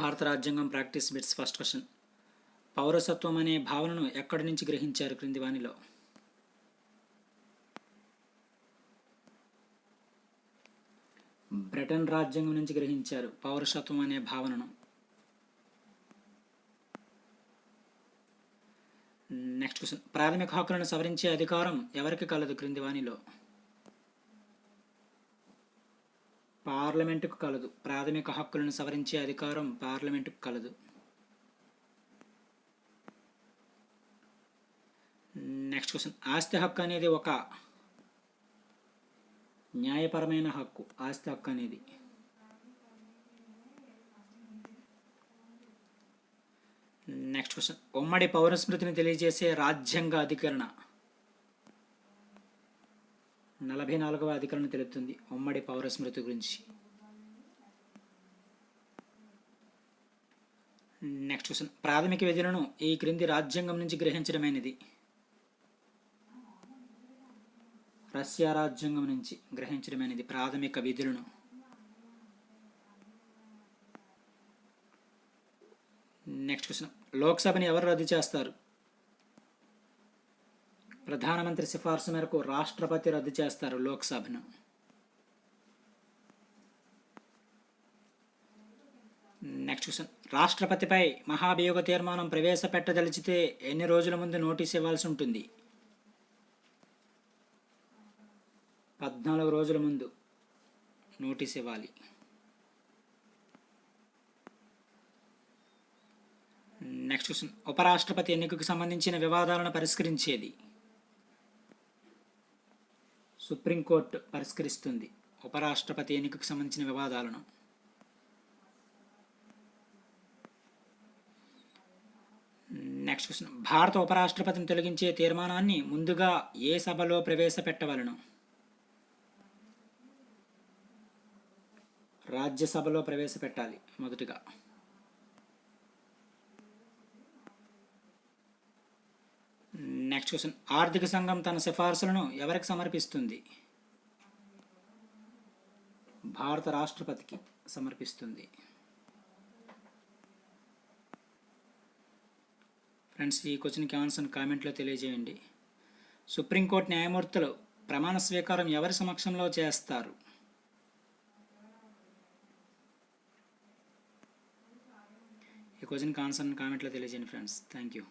భారత రాజ్యాంగం practice bits first question. పౌరసత్వం అనే భావనను ఎక్కడి నుంచి గ్రహించారు క్రింది వానిలో బ్రిటన్ రాజ్యాంగం నుంచి గ్రహించారు పౌరసత్వం అనే భావనను. Next question. ప్రాథమిక హక్కులను సవరించే అధికారం ఎవరికి కలదు క్రింది వానిలో పార్లమెంటుకు కలదు. ప్రాథమిక హక్కులను సవరించే అధికారం పార్లమెంటుకు కలదు. Next question. ఆస్తి హక్కు అనేది ఒక న్యాయపరమైన హక్కు. ఆస్తి హక్కు అనేది. Next question. ఉమ్మడి పౌరస్మృతిని తెలియజేసే రాజ్యాంగ అధికరణ. నలభై నాలుగవ అధికరణ తెలుపుతుంది. ఉమ్మడి పౌర స్మృతి గురించి. నెక్స్ట్ క్వశ్చన్ ప్రాథమిక విధులను ఈ క్రింది రాజ్యాంగం నుంచి గ్రహించడమైనది. రష్యా రాజ్యాంగం నుంచి గ్రహించడమైనది ప్రాథమిక విధులను. నెక్స్ట్ క్వశ్చన్ లోక్సభని ఎవరు రద్దు చేస్తారు? ప్రధానమంత్రి సిఫార్సు మేరకు రాష్ట్రపతి రద్దు చేస్తారు లోక్సభను. నెక్స్ట్ క్వశ్చన్ రాష్ట్రపతిపై మహాభియోగ తీర్మానం ప్రవేశపెట్టదలిచితే ఎన్ని రోజుల ముందు నోటీస్ ఇవ్వాల్సి ఉంటుంది? పద్నాలుగు రోజుల ముందు నోటీస్ ఇవ్వాలి. నెక్స్ట్ క్వశ్చన్ ఉపరాష్ట్రపతి ఎన్నికకు సంబంధించిన వివాదాలను పరిష్కరించేది? సుప్రీంకోర్టు పరిష్కరిస్తుంది. ఉపరాష్ట్రపతి ఎన్నికకు సంబంధించిన వివాదాలను. నెక్స్ట్ క్వశ్చన్ భారత ఉపరాష్ట్రపతిని తొలగించే తీర్మానాన్ని ముందుగా ఏ సభలో ప్రవేశపెట్టవలను? రాజ్యసభలో ప్రవేశపెట్టాలి మొదటిగా. నెక్స్ట్ క్వశ్చన్ ఆర్థిక సంఘం తన సిఫార్సులను ఎవరికి సమర్పిస్తుంది? భారత రాష్ట్రపతికి సమర్పిస్తుంది. ఫ్రెండ్స్ ఈ క్వశ్చన్కి ఆన్సర్ కామెంట్లో తెలియజేయండి. సుప్రీంకోర్టు న్యాయమూర్తులు ప్రమాణ స్వీకారం ఎవరి సమక్షంలో చేస్తారు? ఈ క్వశ్చన్కి ఆన్సర్ కామెంట్లో తెలియజేయండి ఫ్రెండ్స్ థ్యాంక్ యూ